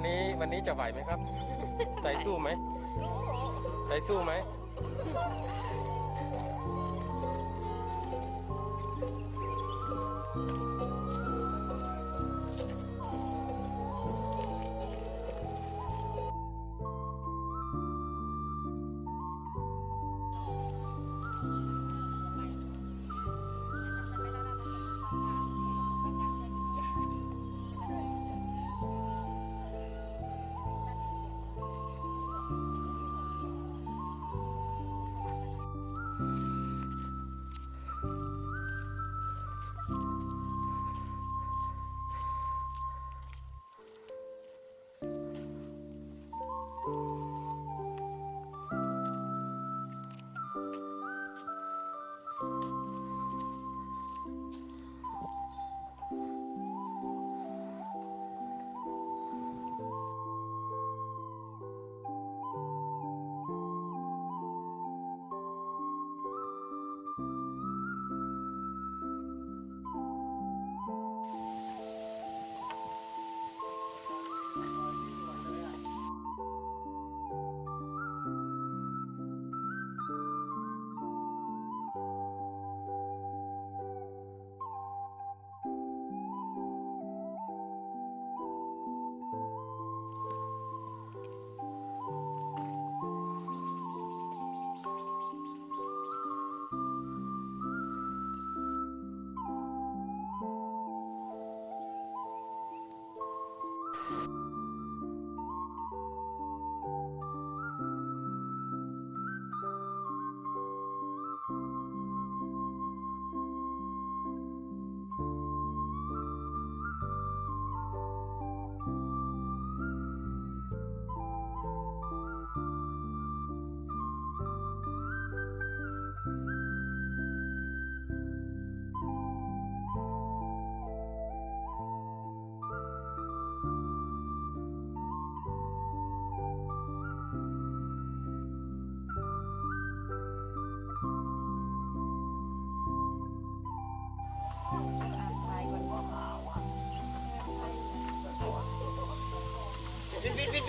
วันนี้วันนี้จะไหวไหมครับ ใจสู้ไหม ใจสู้ไหม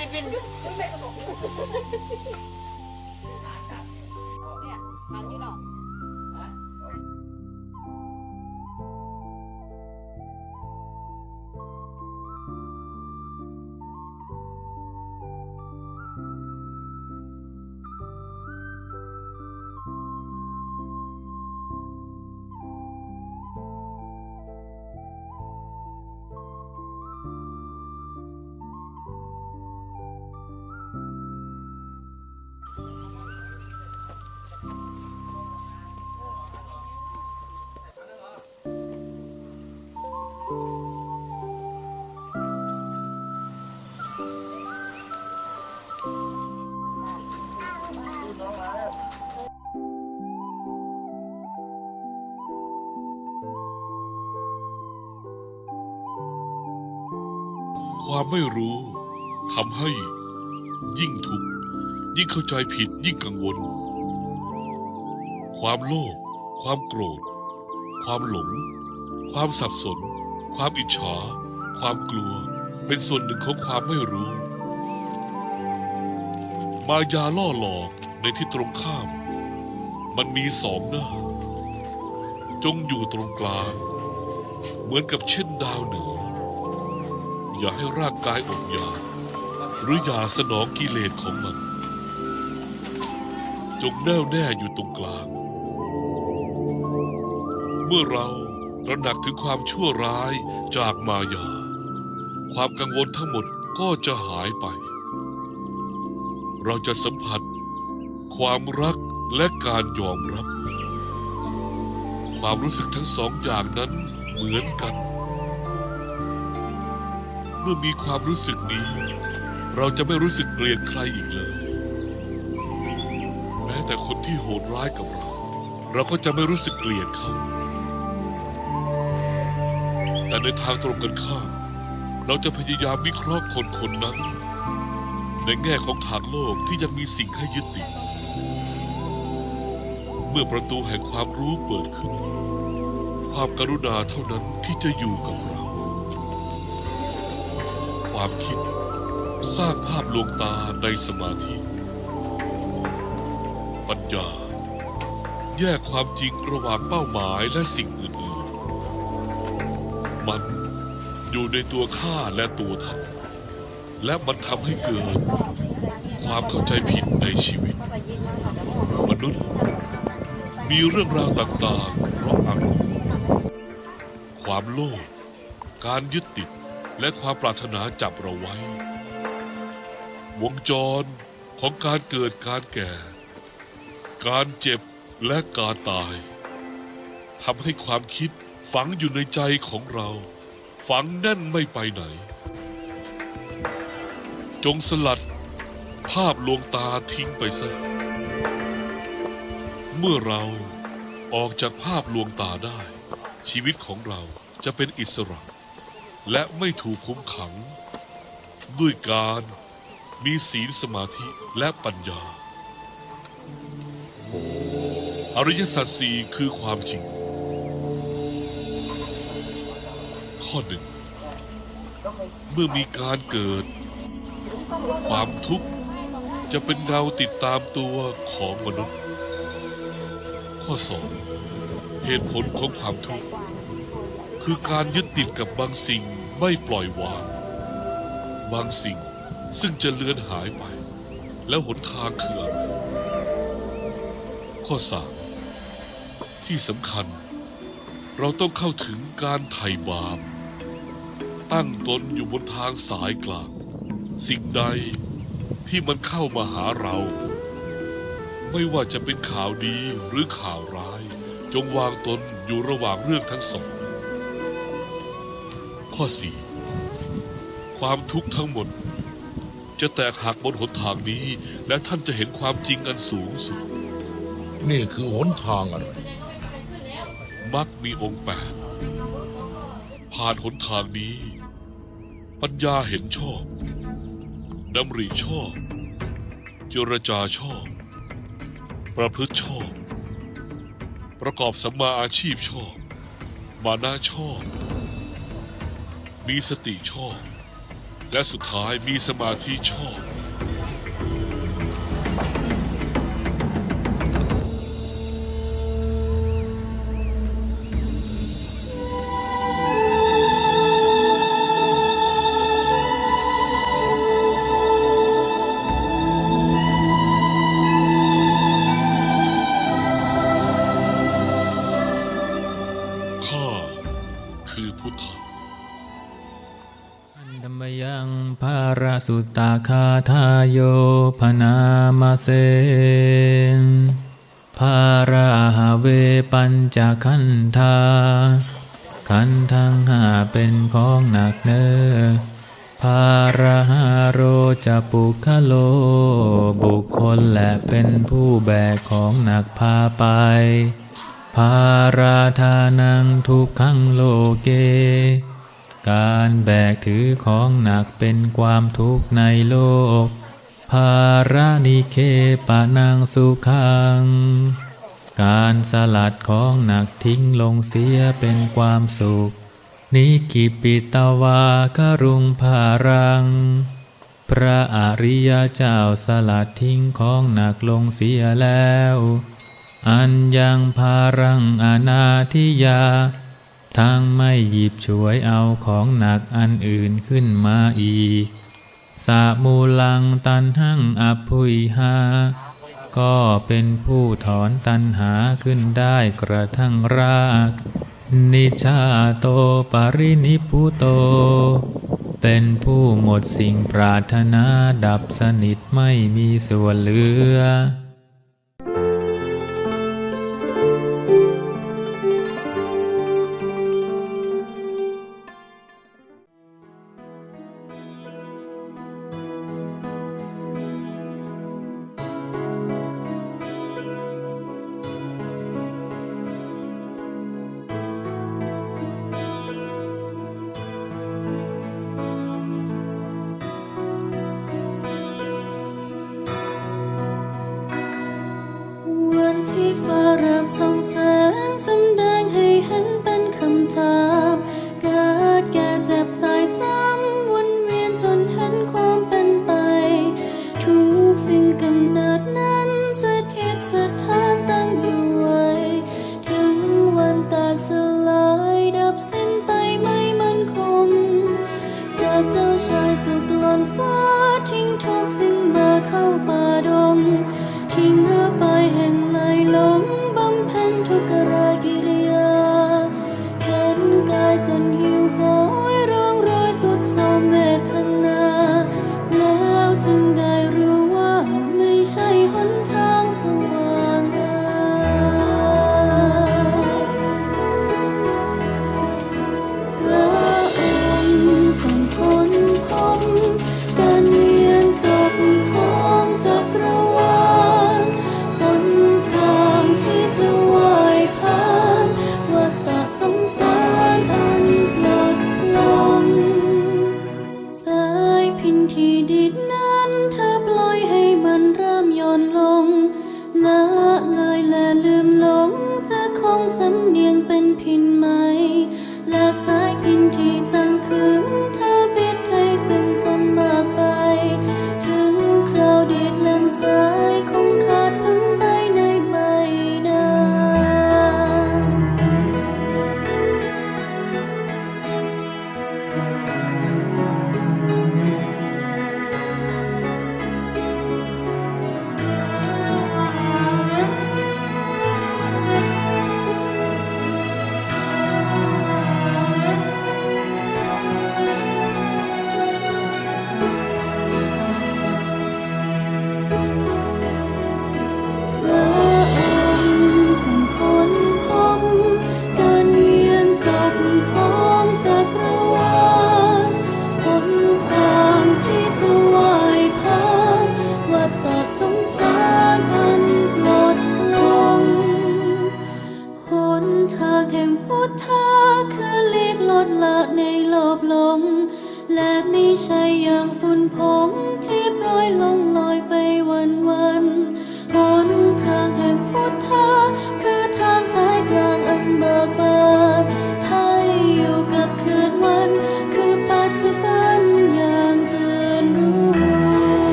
เความไม่รู้ทำให้ยิ่งทุกข์ยิ่งเข้าใจผิดยิ่งกังวล ความโลภความโกรธ ความหลง ความสับสน ความอิจฉาความกลัวเป็นส่วนหนึ่งของความไม่รู้ มายาล่อหลอกในที่ตรงข้าม มันมีสองหน้า จงอยู่ตรงกลาง เหมือนกับเช่นดาวเหนือ อย่าให้ร่างกายอดอยากหรืออย่าสนองกิเลสของมัน จงแน่วแน่อยู่ตรงกลาง เมื่อเราตระหนักถึงความชั่วร้ายจากมายา ความกังวลทั้งหมดก็จะหายไป เราจะสัมผัส ความรักและการยอมรับ ความรู้สึกทั้งสองอย่างนั้นเหมือนกัน เมื่อมีความรู้สึกนี้ เราจะไม่รู้สึกเกลียดใครอีกเลย แม้แต่คนที่โหดร้ายกับเรา เราก็จะไม่รู้สึกเกลียดเขา แต่ในทางตรงกันข้าม เราจะพยายามวิเคราะห์คนคนนั้น ในแง่ของทางโลกที่ยังมีสิ่งให้ยึดติด เมื่อประตูแห่งความรู้เปิดขึ้น ความกรุณาเท่านั้นที่จะอยู่กับเรา ความคิด สร้างภาพลวงตาในสมาธิ ปัญญา แยกความจริงระหว่างเป้าหมายและสิ่งอื่นๆ มันอยู่ในตัวข้าและตัวท่านและมันทำให้เกิด ความเข้าใจผิดในชีวิต มนุษย์ มีเรื่องราวต่างๆเพราะอารมณ์ความโลภการยึดติด และความปรารถนาจับเราไว้ วงจรของการเกิดการแก่ การเจ็บและการตายทำให้ความคิดฝังอยู่ในใจของเรา ฝังแน่นไม่ไปไหน จงสลัดภาพลวงตาทิ้งไปซะ เมื่อเราออกจากภาพลวงตาได้ ชีวิตของเราจะเป็นอิสระ และไม่ถูกคุมขัง ด้วยการมีศีลสมาธิและปัญญา อริยสัจสี่คือความจริง ข้อหนึ่ง เมื่อมีการเกิด ความทุกข์จะเป็นเงาติดตามตัวของมนุษย์ ข้อสองเหตุผลของความทุกข์ คือการยึดติดกับบางสิ่งไม่ปล่อยวาง บางสิ่งซึ่งจะเลือนหายไป แล้วหนทางคืออะไรข้อสามที่สำคัญ เราต้องเข้าถึงการไถ่บาปตั้งตนอยู่บนทางสายกลาง สิ่งใดที่มันเข้ามาหาเรา ไม่ว่าจะเป็นข่าวดีหรือข่าวร้าย จงวางตนอยู่ระหว่างเรื่องทั้งสอง ข้อสี่ความทุกข์ทั้งหมด จะแตกหักบนหนทางนี้ และท่านจะเห็นความจริงอันสูงสุด นี่คือหนทางอะไรมักมีองค์แปดผ่านหนทางนี้ ปัญญาเห็นชอบดำริชอบ เจรจาชอบ ประพฤติชอบ ประกอบสัมมาอาชีพชอบ มานะชอบ มีสติชอบ และสุดท้ายมีสมาธิชอบ สุตตาคาทายโยพนามาเสนภาราหาเวปัญจขันธาขันธ์ทั้งห้าเป็นของหนักเนอภาราหาโรจะปุคโล บุคคลและเป็นผู้แบกของหนักพาไป ภาราธานังทุกขังโลเก การแบกถือของหนักเป็นความทุกข์ในโลก ภารานิเคปะนังสุขัง การสลัดของหนักทิ้งลงเสียเป็นความสุข นิกิปิตวากรุงภารัง พระอริยเจ้าสลัดทิ้งของหนักลงเสียแล้ว อันยังภารังอนาทิยา ทั้งไม่หยิบฉวยเอาของหนักอันอื่นขึ้นมาอีก สามูลังตันหังอภุยหา ก็เป็นผู้ถอนตันหาขึ้นได้กระทั่งราก นิชาโตปรินิพุโต เป็นผู้หมดสิ่งปรารถนาดับสนิทไม่มีส่วนเหลือ แสงสำแดงให้เห็นเป็นคำถามกิดแก่เจ็บตายซ้ำวนเวียนจนเห็นความเป็นไป ทุกสิ่งกำเนิดนั้นสถิตสถาน